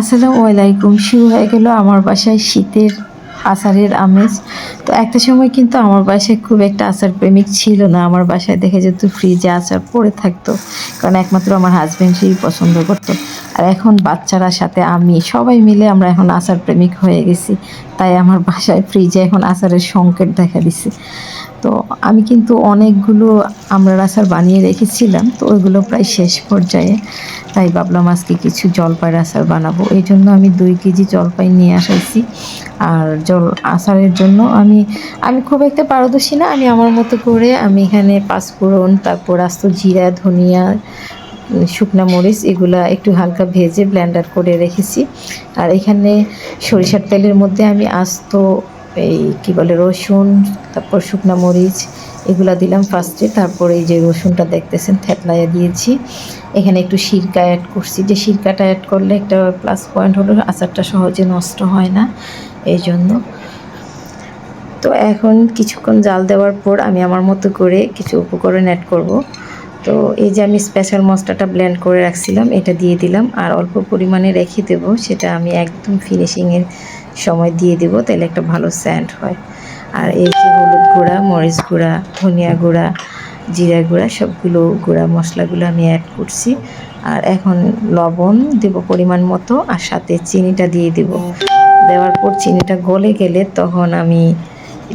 আসসালামু আলাইকুম। শুরু হয়ে গেল আমার বাসায় শীতের আচারের আমেজ। তো একটা সময় কিন্তু আমার বাসায় খুব একটা আচার প্রেমিক ছিল না। আমার বাসায় দেখে যেত ফ্রিজে আচার পড়ে থাকতো। কারণ একমাত্র আমার হাজব্যান্ড সেই পছন্দ করতো। আর এখন বাচ্চারা সাথে আমি, সবাই মিলে আমরা এখন আচার প্রেমিক হয়ে গেছি। তাই আমার বাসায় ফ্রিজে এখন আচারের সংকেত দেখা দিছে। তো আমি কিন্তু অনেকগুলো আমড়ার আচার বানিয়ে রেখেছিলাম, তো ওইগুলো প্রায় শেষ পর্যায়ে। তাই ভাবলাম আজকে কিছু জলপাইয়ের আচার বানাবো। এই জন্য আমি দুই কেজি জলপাই নিয়ে আসাইছি। আর জল আচারের জন্য আমি আমি খুব একটা পারদর্শী না। আমি আমার মতো করে আমি এখানে পাঁচফোড়ন, তারপর আস্ত জিরা, ধনিয়া, শুকনা মরিচ এগুলা একটু হালকা ভেজে ব্লেন্ডার করে রেখেছি। আর এখানে সরিষার তেলের মধ্যে আমি আস্ত এই কি বলে, রসুন, তারপর শুকনা মরিচ, এগুলো দিলাম ফার্স্টে তারপর এই যে রসুনটা দেখতেছেন থেতলাইয়া দিয়েছি। এখানে একটু সিরকা অ্যাড করছি। যে সিরকাটা অ্যাড করলে একটা প্লাস পয়েন্ট হলো, আচারটা সহজে নষ্ট হয় না, এই জন্য। তো এখন কিছুক্ষণ জাল দেওয়ার পর আমি আমার মতো করে কিছু উপকরণ অ্যাড করব। তো এই যে আমি স্পেশাল মশলাটা ব্লেন্ড করে রাখছিলাম, এটা দিয়ে দিলাম। আর অল্প পরিমাণে রেখে দেবো, সেটা আমি একদম ফিনিশিংয়ের সময় দিয়ে দেবো, তাহলে একটা ভালো স্যান্ড হয়। আর এই যে হলুদ গুঁড়া, মরিচ গুঁড়া, ধনিয়া গুঁড়া, জিরা গুঁড়া, সবগুলো গুঁড়া মশলাগুলো আমি অ্যাড করছি। আর এখন লবণ দেব পরিমাণ মতো, আর সাথে চিনিটা দিয়ে দেব। দেওয়ার পর চিনিটা গলে গেলে তখন আমি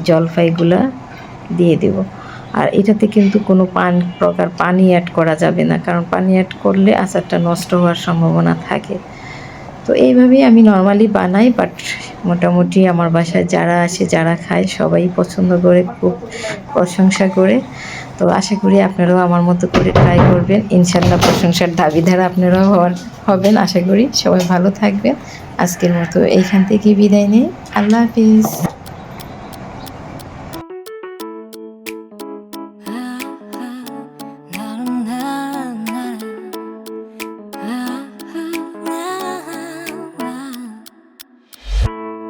জলপাইগুলা দিয়ে দেব। আর এটাতে কিন্তু কোনো পান প্রকার পানি অ্যাড করা যাবে না, কারণ পানি অ্যাড করলে আচারটা নষ্ট হওয়ার সম্ভাবনা থাকে। তো এইভাবেই আমি নর্মালি বানাই বাট মোটামুটি আমার বাসায় যারা আসে, যারা খায়, সবাই পছন্দ করে, খুব প্রশংসা করে। তো আশা করি আপনারাও আমার মতো করে ট্রাই করবেন। ইনশাল্লাহ প্রশংসার দাবিদার আপনারাও হওয়ার হবেন, আশা করি। সবাই ভালো থাকবেন। আজকের মতো এইখান থেকে বিদায় নেই। আল্লাহ হাফিজ।